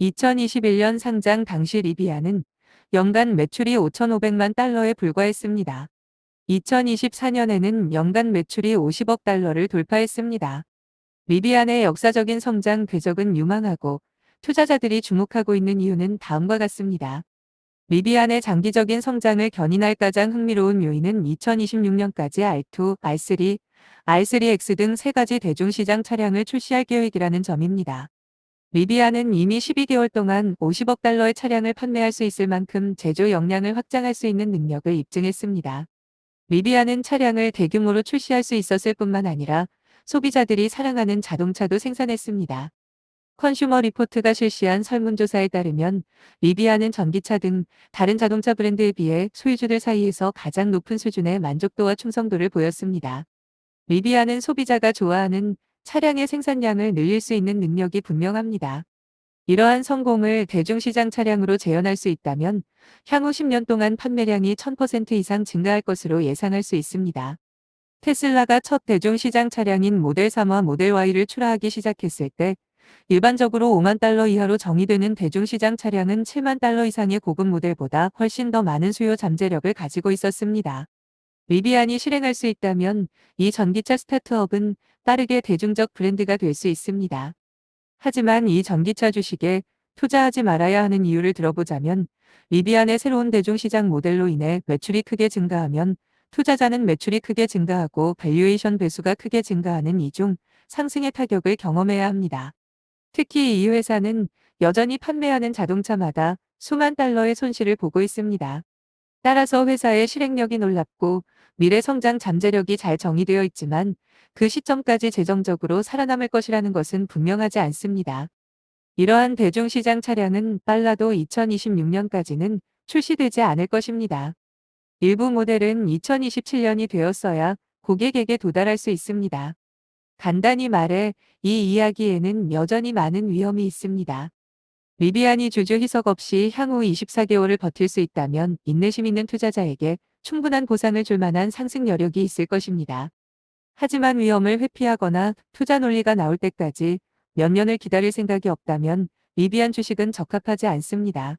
2021년 상장 당시 리비아는 연간 매출이 5,500만 달러에 불과했습니다. 2024년에는 연간 매출이 50억 달러를 돌파했습니다. 리비안의 역사적인 성장 궤적은 유망하고 투자자들이 주목하고 있는 이유는 다음과 같습니다. 리비안의 장기적인 성장을 견인할 가장 흥미로운 요인은 2026년까지 R2, R3, R3X 등 세 가지 대중시장 차량을 출시할 계획이라는 점입니다. 리비안은 이미 12개월 동안 50억 달러의 차량을 판매할 수 있을 만큼 제조 역량을 확장할 수 있는 능력을 입증했습니다. 리비안은 차량을 대규모로 출시할 수 있었을 뿐만 아니라 소비자들이 사랑하는 자동차도 생산했습니다. 컨슈머 리포트가 실시한 설문조사에 따르면 리비아는 전기차 등 다른 자동차 브랜드에 비해 소유주들 사이에서 가장 높은 수준의 만족도와 충성도를 보였습니다. 리비아는 소비자가 좋아하는 차량의 생산량을 늘릴 수 있는 능력이 분명합니다. 이러한 성공을 대중시장 차량으로 재현할 수 있다면 향후 10년 동안 판매량이 1000% 이상 증가할 것으로 예상할 수 있습니다. 테슬라가 첫 대중시장 차량인 모델 3와 모델 Y를 출하하기 시작했을 때 일반적으로 5만 달러 이하로 정의되는 대중시장 차량은 7만 달러 이상의 고급 모델보다 훨씬 더 많은 수요 잠재력을 가지고 있었습니다. 리비안이 실행할 수 있다면 이 전기차 스타트업은 빠르게 대중적 브랜드가 될 수 있습니다. 하지만 이 전기차 주식에 투자하지 말아야 하는 이유를 들어보자면 리비안의 새로운 대중시장 모델로 인해 매출이 크게 증가하면 투자자는 매출이 크게 증가하고 밸류에이션 배수가 크게 증가하는 이중 상승의 타격을 경험해야 합니다. 특히 이 회사는 여전히 판매하는 자동차마다 수만 달러의 손실을 보고 있습니다. 따라서 회사의 실행력이 놀랍고 미래 성장 잠재력이 잘 정의되어 있지만 그 시점까지 재정적으로 살아남을 것이라는 것은 분명하지 않습니다. 이러한 대중시장 차량은 빨라도 2026년까지는 출시되지 않을 것입니다. 일부 모델은 2027년이 되었어야 고객에게 도달할 수 있습니다. 간단히 말해 이 이야기에는 여전히 많은 위험이 있습니다. 리비안이 주주 희석 없이 향후 24개월을 버틸 수 있다면 인내심 있는 투자자에게 충분한 보상을 줄 만한 상승 여력이 있을 것입니다. 하지만 위험을 회피하거나 투자 논리가 나올 때까지 몇 년을 기다릴 생각이 없다면 리비안 주식은 적합하지 않습니다.